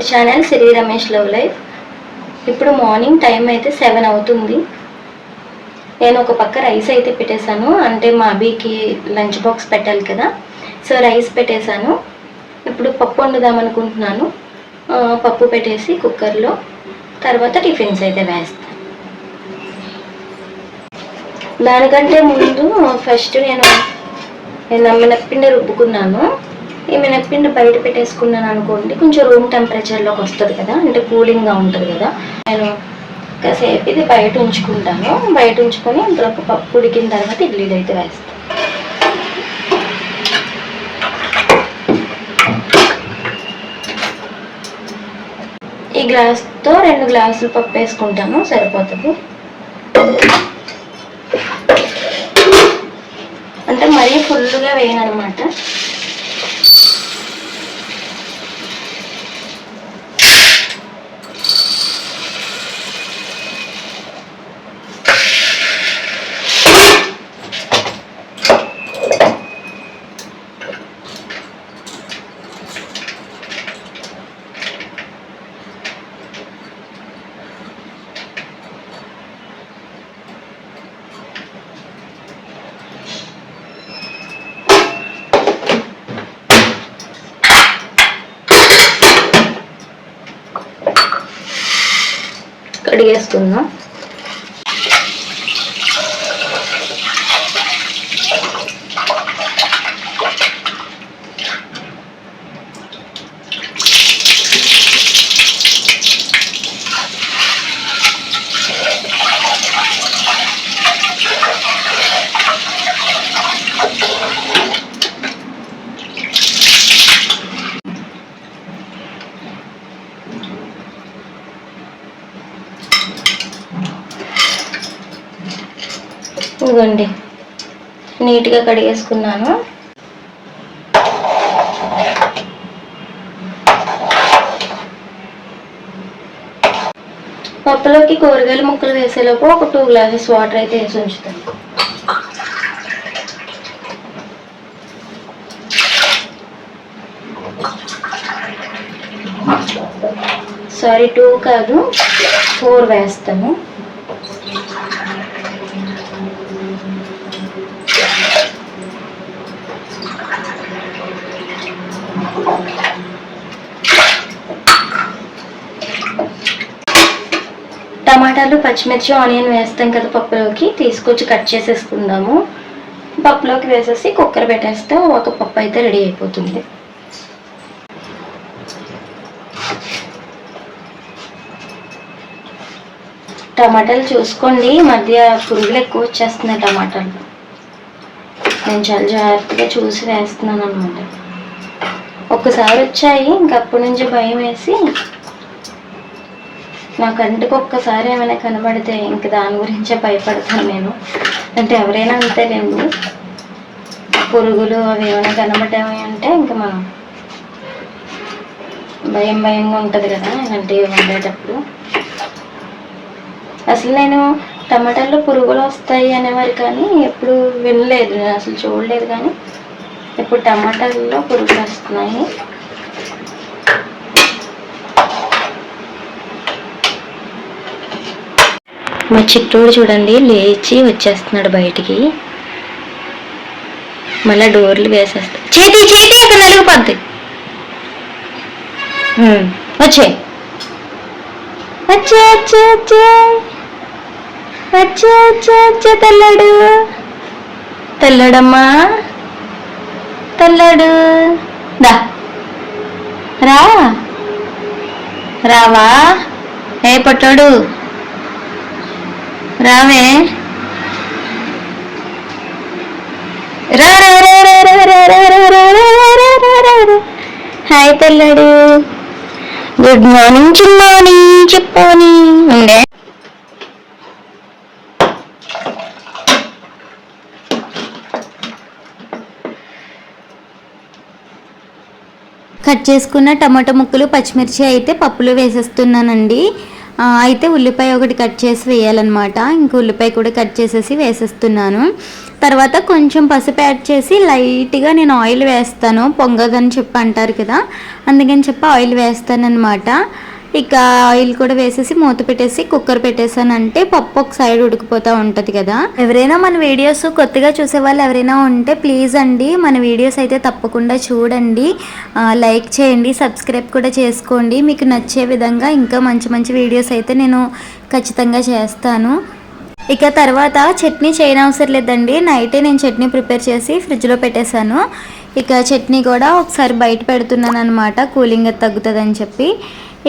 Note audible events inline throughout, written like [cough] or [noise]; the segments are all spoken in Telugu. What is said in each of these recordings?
Our channel Shri Ramesh love life. ఇప్పుడు మార్నింగ్ టైం అయితే సెవెన్ అవుతుంది. నేను ఒక పక్క రైస్ అయితే పెట్టేశాను. అంటే మా అభికి లంచ్ బాక్స్ పెట్టాలి కదా. సో రైస్ పెట్టేశాను. ఇప్పుడు పప్పు వండుదాం అనుకుంటున్నాను. పప్పు పెట్టేసి కుక్కర్లో. తర్వాత టిఫిన్స్ అయితే వేస్తాను దానికంటే ముందు ఫస్ట్ నేను నేను మినప్పిండి రుబ్బుకున్నాను. ఈ మినప్పిండి బయట పెట్టేసుకున్నాను అనుకోండి కొంచెం రూమ్ టెంపరేచర్లోకి వస్తుంది కదా అంటే కూలింగ్గా ఉంటుంది కదా. నేను కాసేపు ఇది బయట ఉంచుకుంటాను. బయట ఉంచుకొని ఇందులో పప్పు ఉడికిన తర్వాత ఇడ్లీలు అయితే వేస్తాను. ఈ గ్లాస్తో రెండు గ్లాసులు పప్పు వేసుకుంటాను సరిపోతుంది. అంటే మరీ ఫుల్గా వేయను వేసుకుందాం. ఇదిగోండి. నీట్గా కడిగేసుకున్నాను. పప్పులోకి కూరగాయల ముక్కలు వేసేలోపు ఒక టూ గ్లాసెస్ వాటర్ అయితే వేసి ఉంచుతాను. సారీ టూ కాదు ఫోర్ వేస్తాను. టమాటాలు పచ్చిమిర్చి ఆనియన్ వేస్తాం కదా పప్పులోకి. తీసుకొచ్చి కట్ చేసేసుకుందాము. పప్పులోకి వేసేసి కుక్కర్ పెట్టేస్తే ఒక పప్పు అయితే రెడీ అయిపోతుంది. టమాటాలు చూసుకోండి. మధ్య పురుగులు ఎక్కువ వచ్చేస్తున్నాయి టమాటాలు. నేను చాలా జాగ్రత్తగా చూసి వేస్తున్నాను అనమాట ఒక్కసారి వచ్చాయి ఇంకప్పటి నుంచి భయం వేసి నా కంటికి ఒక్కసారి ఏమైనా కనబడితే ఇంక దాని గురించే భయపడతాను నేను. అంటే ఎవరైనా అంతేలేండి. పురుగులు అవి ఏమైనా కనబడ్డాయి అంటే ఇంక మనం భయం భయంగా ఉంటుంది కదా ఇలాంటివి వండేటప్పుడు అసలు నేను టమాటాల్లో పురుగులు వస్తాయి అనేవారు కానీ ఎప్పుడు వినలేదు నేను అసలు చూడలేదు కానీ ఇప్పుడు టమాటాల్లో పురుగులు వస్తున్నాయి. మా చిట్టోడు చూడండి లేచి వచ్చేస్తున్నాడు బయటికి. మళ్ళీ డోర్లు వేసేస్తా చేతి చేతి అక్కడ నలిగిపోద్ది. వచ్చే. వచ్చే వచ్చే వచ్చే. వచ్చే వచ్చే వచ్చే తెల్లాడు. తెల్లడమ్మా. తల్లాడు రావా ఏ పట్టాడు రావే హాయ్ తల్లాడు గుడ్ మార్నింగ్ చిన్నోని చెప్పోని ఉండే కట్ చేసుకున్న టమాటా ముక్కలు పచ్చిమిర్చి అయితే పప్పులో వేసేస్తున్నానండి. అయితే ఉల్లిపాయ ఒకటి కట్ చేసి వేయాలన్నమాట. ఇంక ఉల్లిపాయ కూడా కట్ చేసేసి వేసేస్తున్నాను. తర్వాత కొంచెం పసుపు యాడ్ చేసి లైట్గా నేను ఆయిల్ వేస్తాను. పొంగదని చెప్పి అంటారు కదా అందుకని చెప్పి ఆయిల్ వేస్తాను అనమాట ఇక ఆయిల్ కూడా వేసేసి మూత పెట్టేసి కుక్కర్ పెట్టేసానంటే పప్పు ఒక సైడ్ ఉడికిపోతూ ఉంటుంది కదా. ఎవరైనా మన వీడియోస్ కొత్తగా చూసే వాళ్ళు ఎవరైనా ఉంటే ప్లీజ్ అండి మన వీడియోస్ అయితే తప్పకుండా చూడండి. లైక్ చేయండి సబ్స్క్రైబ్ కూడా చేసుకోండి. మీకు నచ్చే విధంగా ఇంకా మంచి మంచి వీడియోస్ అయితే నేను ఖచ్చితంగా చేస్తాను. ఇక తర్వాత చట్నీ చేయనవసరం లేదండి. నైటే నేను చట్నీ ప్రిపేర్ చేసి ఫ్రిడ్జ్లో పెట్టేశాను. ఇక చట్నీ కూడా ఒకసారి బయట పెడుతున్నాను అనమాట కూలింగ్ అది తగ్గుతుందని చెప్పి.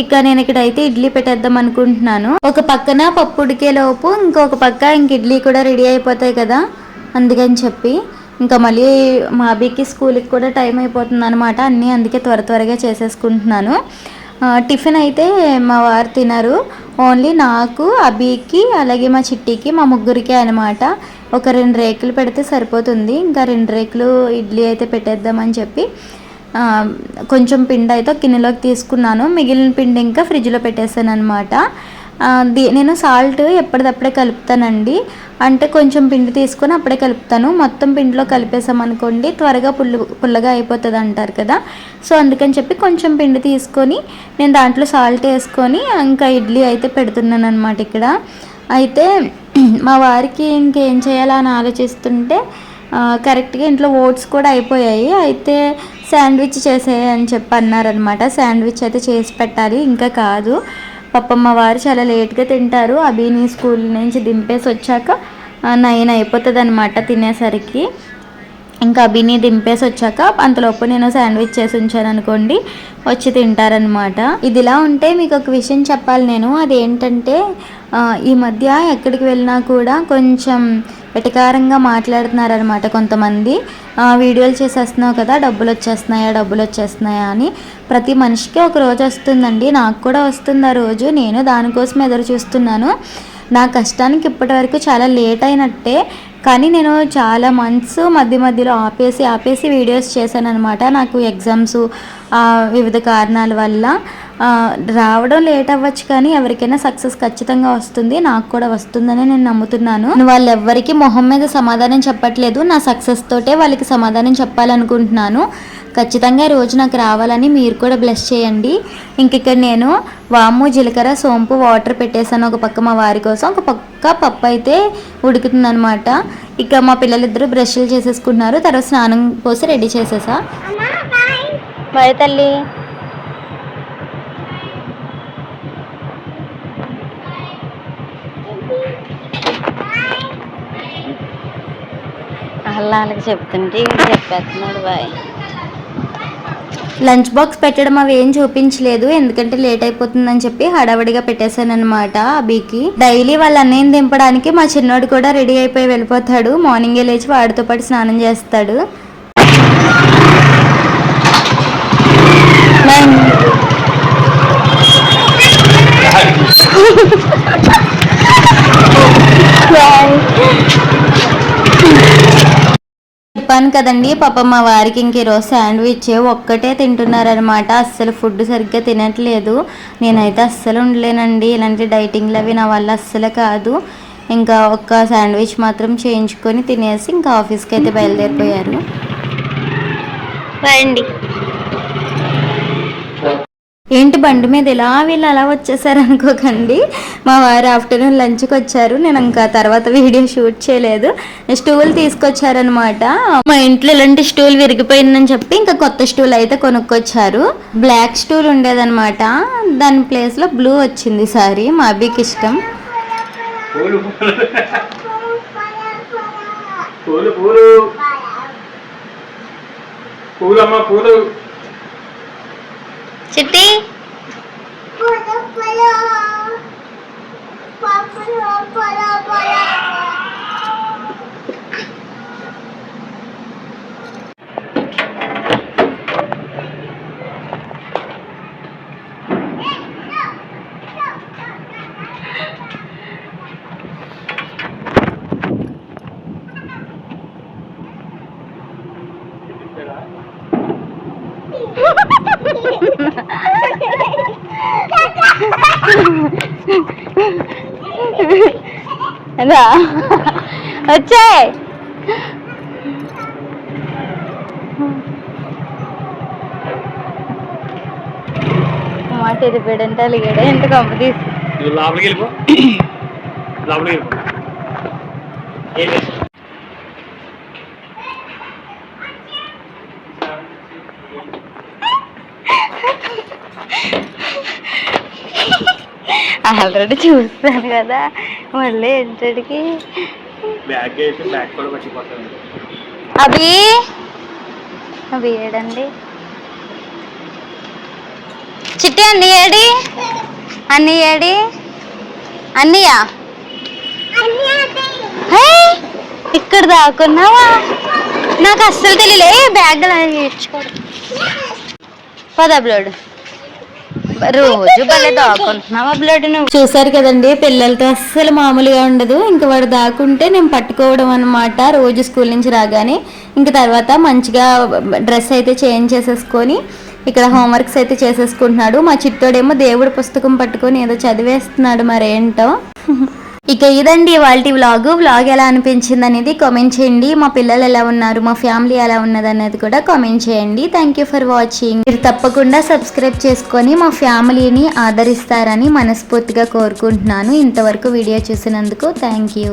ఇక నేను ఇక్కడ అయితే ఇడ్లీ పెట్టేద్దాం అనుకుంటున్నాను. ఒక పక్కన పప్పు ఉడికే లోపు ఇంకొక పక్క ఇంక ఇడ్లీ కూడా రెడీ అయిపోతాయి కదా అందుకని చెప్పి. ఇంకా మళ్ళీ మా అబ్బాయికి స్కూల్కి కూడా టైం అయిపోతుంది అనమాట అన్నీ అందుకే త్వర త్వరగా చేసేసుకుంటున్నాను. టిఫిన్ అయితే మా వారు తినరు. ఓన్లీ నాకు అబీకి అలాగే మా చిట్టికి మా ముగ్గురికి అనమాట ఒక రెండు రేకులు పెడితే సరిపోతుంది ఇంకా రెండు రేకులు ఇడ్లీ అయితే పెట్టేద్దామని చెప్పి. కొంచెం పిండి అయితే గిన్నెలోకి తీసుకున్నాను. మిగిలిన పిండి ఇంకా ఫ్రిడ్జ్లో పెట్టేశాను అనమాట నేను సాల్ట్ ఎప్పటిదప్పుడే కలుపుతానండి. అంటే కొంచెం పిండి తీసుకొని అప్పుడే కలుపుతాను. మొత్తం పిండిలో కలిపేసామనుకోండి త్వరగా పుల్లు పుల్లగా అయిపోతుంది అంటారు కదా. సో అందుకని చెప్పి కొంచెం పిండి తీసుకొని నేను దాంట్లో సాల్ట్ వేసుకొని ఇంకా ఇడ్లీ అయితే పెడుతున్నాను అనమాట ఇక్కడ. అయితే [clears throat] మా వారికి ఇంకేం చేయాలని ఆలోచిస్తుంటే కరెక్ట్గా ఇంట్లో ఓట్స్ కూడా అయిపోయాయి. అయితే శాండ్విచ్ చేసేయని చెప్పి అన్నారనమాట శాండ్విచ్ అయితే చేసి పెట్టాలి ఇంకా కాదు. పప్పమ్మ వారు చాలా లేట్గా తింటారు. అభిని స్కూల్ నుంచి దింపేసి వచ్చాక నైన్ అయిపోతుంది అనమాట తినేసరికి. ఇంకా అభిని దింపేసి వచ్చాక అంతలోపు నేను శాండ్విచ్ చేసి ఉంచాను అనుకోండి వచ్చి తింటారనమాట ఇదిలా ఉంటే మీకు ఒక విషయం చెప్పాలి నేను. అదేంటంటే ఈ మధ్య ఎక్కడికి వెళ్ళినా కూడా కొంచెం వెటకారంగా మాట్లాడుతున్నారనమాట కొంతమంది. వీడియోలు చేసేస్తున్నావు కదా డబ్బులు వచ్చేస్తున్నాయా డబ్బులు వచ్చేస్తున్నాయా అని. ప్రతి మనిషికి ఒక రోజు వస్తుందండి. నాకు కూడా వస్తుంది ఆ రోజు. నేను దానికోసం ఎదురు చూస్తున్నాను. నా కష్టానికి ఇప్పటి వరకు చాలా లేట్ అయినట్టే. కానీ నేను చాలా మంత్స్ మధ్య మధ్యలో ఆపేసి ఆపేసి వీడియోస్ చేశాను అనమాట నాకు ఎగ్జామ్స్ వివిధ కారణాల వల్ల. రావడం లేట్ అవ్వచ్చు కానీ ఎవరికైనా సక్సెస్ ఖచ్చితంగా వస్తుంది. నాకు కూడా వస్తుందని నేను నమ్ముతున్నాను. వాళ్ళు ఎవ్వరికి మొహం మీద సమాధానం చెప్పట్లేదు. నా సక్సెస్ తోటే వాళ్ళకి సమాధానం చెప్పాలనుకుంటున్నాను. ఖచ్చితంగా ఈ రోజు నాకు రావాలని మీరు కూడా బ్లెస్ చేయండి. ఇంక ఇక్కడ నేను వాము జీలకర్ర సోంపు వాటర్ పెట్టేశాను ఒక పక్క మా వారి కోసం. ఒక పక్క పప్పు అయితే ఉడుకుతుందనమాట ఇక మా పిల్లలిద్దరూ బ్రష్లు చేసేసుకున్నారు తర్వాత స్నానం పోసి రెడీ చేసేసా. మరి తల్లి. అల్లాలకి చెప్తుంటే చెప్పేస్తున్నాడు బాయ్. లంచ్ బాక్స్ పెట్టడం అవి ఏం చూపించలేదు ఎందుకంటే లేట్ అయిపోతుందని చెప్పి హడావడిగా పెట్టేశాను అనమాట అభికి. డైలీ వాళ్ళ అన్నయ్యని దింపడానికి మా చిన్నోడు కూడా రెడీ అయిపోయి వెళ్ళిపోతాడు మార్నింగే లేచి వాడితో పాటు స్నానం చేస్తాడు. చెప్పాను కదండి పాప మా వారికి ఇంక ఈరోజు శాండ్విచ్ ఒక్కటే తింటున్నారనమాట అస్సలు ఫుడ్ సరిగ్గా తినట్లేదు. నేనైతే అస్సలు ఉండలేనండి. ఇలాంటి డైటింగ్లు అవి నా వల్ల అస్సలు కాదు. ఇంకా ఒక్క శాండ్విచ్ మాత్రం చేయించుకొని తినేసి ఇంకా ఆఫీస్కి అయితే బయలుదేరిపోయారు. రండి ఏంటి బండి మీద ఇలా వీళ్ళు అలా వచ్చేసారు అనుకోకండి. మా వారు ఆఫ్టర్నూన్ లంచ్కి వచ్చారు. నేను ఇంకా తర్వాత వీడియో షూట్ చేయలేదు. స్టూల్ తీసుకొచ్చారనమాట మా ఇంట్లో ఇలాంటి స్టూల్ విరిగిపోయిందని చెప్పి ఇంకా కొత్త స్టూల్ అయితే కొనుక్కొచ్చారు. బ్లాక్ స్టూల్ ఉండేదన్నమాట. దాని ప్లేస్లో బ్లూ వచ్చింది సారీ. మా అబ్బికి ఇష్టం. పూలు. పూలు పూలు. పూలమ్మ పూలు. చిట్టి రా వచ్చాయి మాట ఎదిపాడంటే అలిగాడే ఎంత కంప తీసి. లోపలికి వెళ్ళిపో. లోపలికి వెళ్ళిపో. [laughs] ఆల్రెడీ చూస్తాను కదా. మళ్ళీ పట్టిపోతుంది. అవి అవి ఏడండి? చిట్టి అన్ని ఏడి? అన్ని ఏడి? అన్నయ్యా ఇక్కడ దాక్కున్నావా? నాకు అస్సలు తెలియలే బ్యాగ్ ఇచ్చుకోడు పదా బ్లడ్ రోజు భలే దాక్కుంటున్నావా బ్లడ్ నువ్వు చూసారు కదండి పిల్లలతో అస్సలు మామూలుగా ఉండదు. ఇంకా వాడు దాక్కుంటే నేను పట్టుకోవడం అనమాట రోజు స్కూల్ నుంచి రాగానే ఇంకా తర్వాత మంచిగా డ్రెస్ అయితే చేంజ్ చేసేసుకొని ఇక్కడ హోంవర్క్స్ అయితే చేసేసుకుంటున్నాడు. మా చిత్తోడేమో దేవుడి పుస్తకం పట్టుకొని ఏదో చదివేస్తున్నాడు మరేంటో. ఇక ఇదండి వాళ్ళ వ్లాగ్. వ్లాగ్ ఎలా అనిపించింది అనేది కామెంట్ చేయండి. మా పిల్లలు ఎలా ఉన్నారు? మా ఫ్యామిలీ ఎలా ఉన్నది అనేది కూడా కామెంట్ చేయండి. థ్యాంక్ యూ ఫర్ వాచింగ్ మీరు తప్పకుండా సబ్స్క్రైబ్ చేసుకొని మా ఫ్యామిలీని ఆదరిస్తారని మనస్ఫూర్తిగా కోరుకుంటున్నాను. ఇంతవరకు వీడియో చూసినందుకు థ్యాంక్ యూ